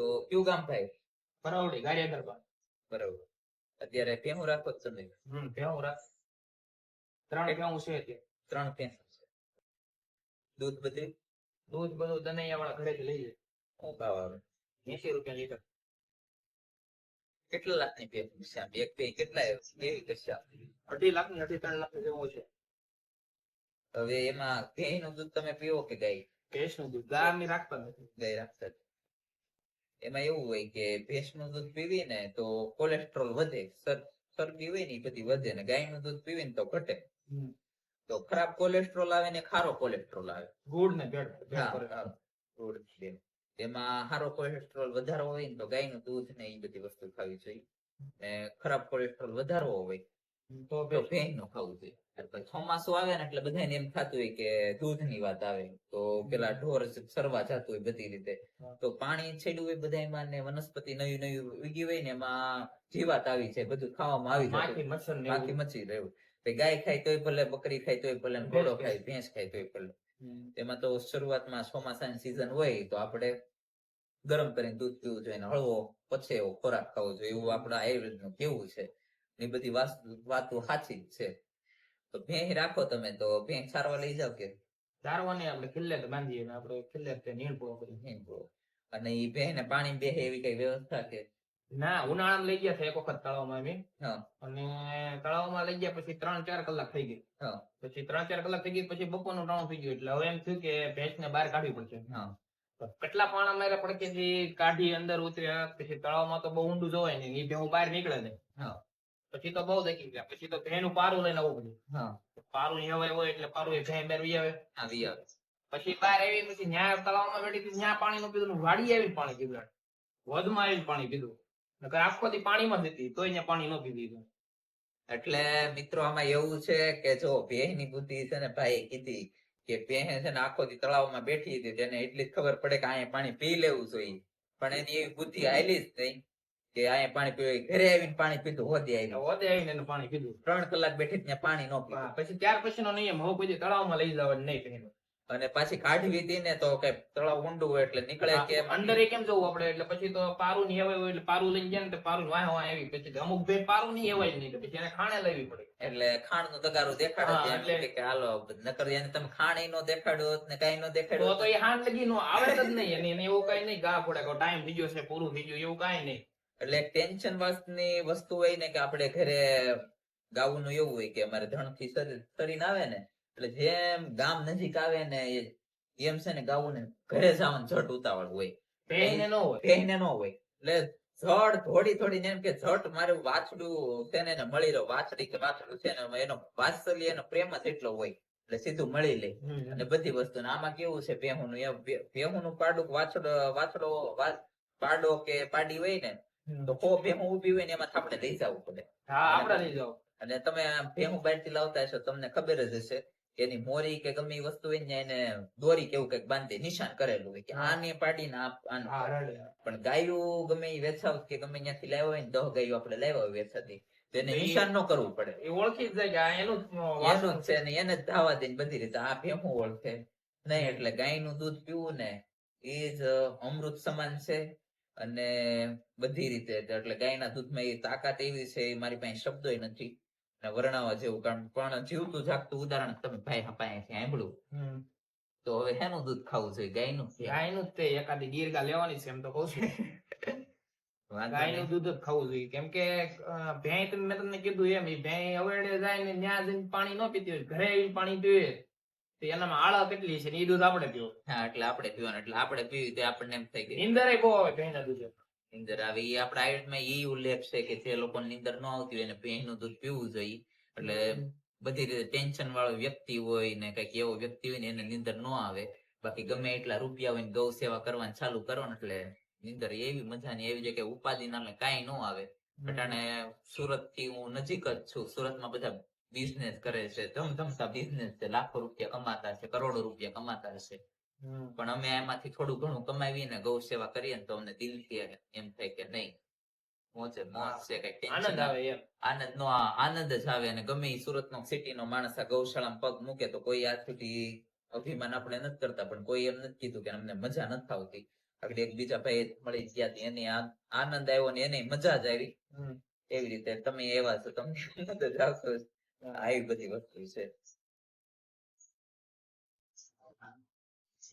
તો કયું ગામ થાય પરાવડી ગાડી આગળ બરાબર અત્યારે પેહું રાખો જ તમે. હમ પેહું રાખ. ત્રણ પેહું છે અત્યારે. ત્રણ પેહું છે. દૂધ બધી? દૂધ બધું દનૈયા વાળા ઘરેથી લઈ જાય શું ભાવ આવે? એસી રૂપિયા લીટર. કેટલા લાખની પેહું છે આમ? એક ભેંસ કેટલા કેવી આમ? અઢી લાખની અઢી ત્રણ લાખ જેવું છે. હવે એમાં ભેંસનું દૂધ તમે પીવો કે ગાય ભેંસનું દૂધ. ગાય રાખતા નથી. ગાય રાખતા જ. એમાં એવું હોય કે ભેંસનું દૂધ પીવી ને તો કોલેસ્ટ્રોલ વધે ચરબી હોય ને એ બધી વધે ને ગાયનું દૂધ પીવી ને તો ઘટે તો ખરાબ કોલેસ્ટ્રોલ આવે ને ખારો કોલેસ્ટ્રોલ આવે ગુડ ને. ગુડ. એમાં સારો કોલેસ્ટ્રોલ વધારો હોય ને તો ગાયનું દૂધ ને એ બધી વસ્તુ ખાવી જોઈએ ને ખરાબ કોલેસ્ટ્રોલ વધારવો હોય તો ભેંસ ભેળ. ખાવું જોઈએ. ચોમાસું આવે ને એટલે બધાને એમ થતું હોય કે દૂધની વાત આવે. તો પેલા ઢોર સરવા જતું હોય બધી રીતે. તો પાણી છેડ્યું હોય બધામાં ને વનસ્પતિ નવી નવી ઉગી હોય ને એમાં જીવાત આવી છે બધું ખાવામાં આવી જાય. બાકી મચી રહ્યું ગાય ખાય તોય ભલે બકરી ખાય તોય ભલે ને ઘોડો ખાય ભેંસ ખાય તોય ભલે. તેમાં એમાં તો શરૂઆતમાં ચોમાસાની સિઝન હોય તો આપણે ગરમ કરીને દૂધ પીવું જોઈએ હળવો પછેવો એવો ખોરાક ખાવો જોઈએ. એવું આપણા આયુર્વેદનું કેવું છે. એ બધી વાતો સાચી જ છે. તો ભેંસ રાખો તમે તો ભેંસ સારવા લઈ જાવ કે? સારવા નહીં આપણે ખિલ્લેટ બાંધીએ ને આપણે ખિલ્લેટ તે નીણ પૂરો કરીએ ભેંસ પૂરો. અને એ ભેંસ ને પાણી બેહે એવી કઈ વ્યવસ્થા કે? ના ઉનાળામાં લઈ ગયા છે એક વખત તળાવમાં અમે અને તળાવમાં લઈ ગયા પછી ત્રણ ચાર કલાક થઈ ગઈ. પછી ત્રણ ચાર કલાક થઈ ગઈ પછી બપોરનું ટાણું થઈ ગયું. એટલે હવે એમ થયું કે ભેંસને બહાર કાઢવી પડશે. કેટલા પાણા મારે પડકેથી કાઢી અંદર ઉતર્યા. પછી તળાવમાં તો બહુ ઊંડું જોવાય નહીં. એ ભેહું બહાર નીકળે નહીં. પછી તો બહુ દેખી ગયા. પછી તો ભેનું પારું લઈને આવવું પડ્યું. હા. પારું હેવાય હોય એટલે પારું એ ભેં બહાર આવે. હા વી આવે. પછી બહાર આવી પછી ન્યા તળાવમાં બેઠી હતી ન્યા પાણી નું પીધું વાડી આવી પાણી પીધું વધમાં આવી પાણી પીધું. નકર આખો દી પાણીમાં જ હતી તોય પાણી ન પીધું એટલે મિત્રો આમાં એવું છે કે જો ભેંસની બુદ્ધિ છે ને ભાઈ કીધી કે ભેંસ છે ને આખો દી તળાવમાં બેઠી હતી તેને એટલી જ ખબર પડે કે અહીંયા પાણી પી લેવું જોઈએ. પણ એની એવી બુદ્ધિ આવેલી જ નહીં કે અહીંયા પાણી પીવું ઘરે આવીને પાણી પીધું હોદી આવીને. હોદે આવીને એને પાણી પીધું. ત્રણ કલાક બેઠી ત્યાં પાણી ન પીધું. પછી ત્યાર પછીનો નિયમ હવે કોઈ તળાવમાં લઈ જવાનું નહીં ભેનું. અને પાછી કાઢવી હતી ને તો કે તળાવ ઊંડું હોય એટલે નીકળે કે અંદર કેમ જવું આપણે? એટલે પછી તો પારું ની હોય એટલે પારું લઈને ગયા ને પારું વાહ વાહ આવી. પછી અમુક ભાઈ પારું ની હેવાય નહીં પછી એને ખાણે લેવી પડે. એટલે ખાણનું તગારું દેખાડે એટલે- કે હાલો નકર એને તમે ખાણ નો દેખાડ્યો ને કઈ નો દેખાડો દેખાડ્યો તો એ હાથ લગી નો આવે જ નહીં અને એવું કઈ નહીં ગા પડે કે ટાઈમ થઈ ગયો છે પૂરું થઈ ગયું એવું કઈ નહીં. એટલે ટેન્શન વાસની વસ્તુ હોય ને કે આપણે ઘરે ગાવું નું એવું હોય કે અમારે ધણથી સરીને આવે ને એટલે જેમ ગામ નજીક આવે ને એમ છે ને ગાવું ને ઘરે જવાનું ઝટ ઉતાવળ હોય. પહેને ન હોય. પહેને ન હોય. એટલે ઝડ થોડી થોડી એમ કે ઝટ મારું વાછડું છે ને મળી રહ્યો વાછડી કે વાછડું છે ને એનો વાત્સલ્ય એનો પ્રેમ જ એટલો હોય. એટલે સીધું મળી લે. અને બધી વસ્તુ આમાં કેવું છે ભેહું નું ભેહું નું પાડું વાછડો વાછડો પાડો કે પાડી હોય ને તો કો ભેહું ઊભી હોય ને એમાં આપણે લઈ જવું પડે. હા આપડે લઈ જાવ અને તમે ભેહું બહારથી લાવતા હશો તમને ખબર જ હશે એની મોરી કે ગમે એ વસ્તુ હોય ને એને દોરી કેવું કંઈક બાંધી નિશાન કરેલું હોય કે આને પાડો. રડે. પણ ગાયું ગમે એ વેચાવ કે ગમે ત્યાંથી લાવ્યા હોય ને દહ ગાયું આપણે લાવ્યા હોય વેચાતી તો એને તો ઈ- નિશાન ન કરવું પડે. એ ઓળખી જાય કે આ એનું એનું જ છે ને એને જ ધાવા દઈને બધી રીતે. આ ભેહું ઓળખે. નહીં એટલે ગાયનું દૂધ પીવું ને એ જ અમૃત સમાન છે. અને બધી રીતે એટલે ગાયના દૂધમાં એ તાકાત એવી છે એ મારી પાસે શબ્દો નથી. અને વર્ણવા જેવું કારણ પણ જીવતું જાગતું ઉદાહરણ તમે ભાઈ પાસેથી સાંભળ્યું. તો હવે હેનું દૂધ ખાવું જોઈએ? ગાયનું ગાયનું જ તે એકાદી ગીરગા લેવાની છે એમ તો કઉ છું. ગાયનું દૂધ જ ખાવું જોઈએ. કેમ કે ભેંસ મેં તમને કીધું એમ એ ભેંસ અવેડે જાય ને ત્યાં જઈને પાણી ન પીતી હોય ઘરે આવીને પાણી પીવે. તો એનામાં આળા કેટલી છે ને ઈ દૂધ આપણે પીવું. હા એટલે આપણે પીવાનું એટલે આપણે પીવી તો આપણને એમ થઈ ગયું નીંદર બહુ આવે ભેંસના દૂધે. નીંદર આવે એ આપણા આયુર્વેદમાં ઈ ઉલ્લેખ છે કે જે લોકો નીંદર ન આવતી હોય એને ભેંસનું દૂધ પીવું જોઈએ. એટલે બધી રીતે ટેન્શન વાળો વ્યક્તિ હોય ને કંઈક એવો વ્યક્તિ હોય ને એને નીંદર ન આવે. બાકી ગમે એટલા રૂપિયા હોય ને ગૌ સેવા કરવાની ચાલુ કરવાનું એટલે નીંદર એવી મજાની એવી છે કે ઉપાધિ નામે કાંઈ ન આવે. અટાણે સુરતથી હું નજીક જ છું. સુરતમાં બધા બિઝનેસ કરે છે. ધમધમતા બિઝનેસ છે. લાખો રૂપિયા કમાતા છે કરોડો રૂપિયા કમાતા છે. પણ અમે એમાંથી થોડું ઘણું કમાવીને ગૌ સેવા કરીએ ને તો અમને દિલથી એમ થાય કે નહીં. મોજે મોજ છે કઈ ટેન્શન આનંદ આવે આનંદ નો આનંદ જ આવે અને ગમે સુરત નો સિટી નો માણસ આ ગૌશાળામાં પગ મૂકે તો કોઈ આ સુધી અભિમાન આપણે નથી કરતા. પણ કોઈ એમ નથી કીધું કે અમને મજા નથી આવતી. આગળ એક બીજા ભાઈ મળી ગયા એને આનંદ આવ્યો ને એને મજા જ આવી. એવી રીતે તમે એવા છો તમને મદદ આવશો. જ. આવી બધી વસ્તુ છે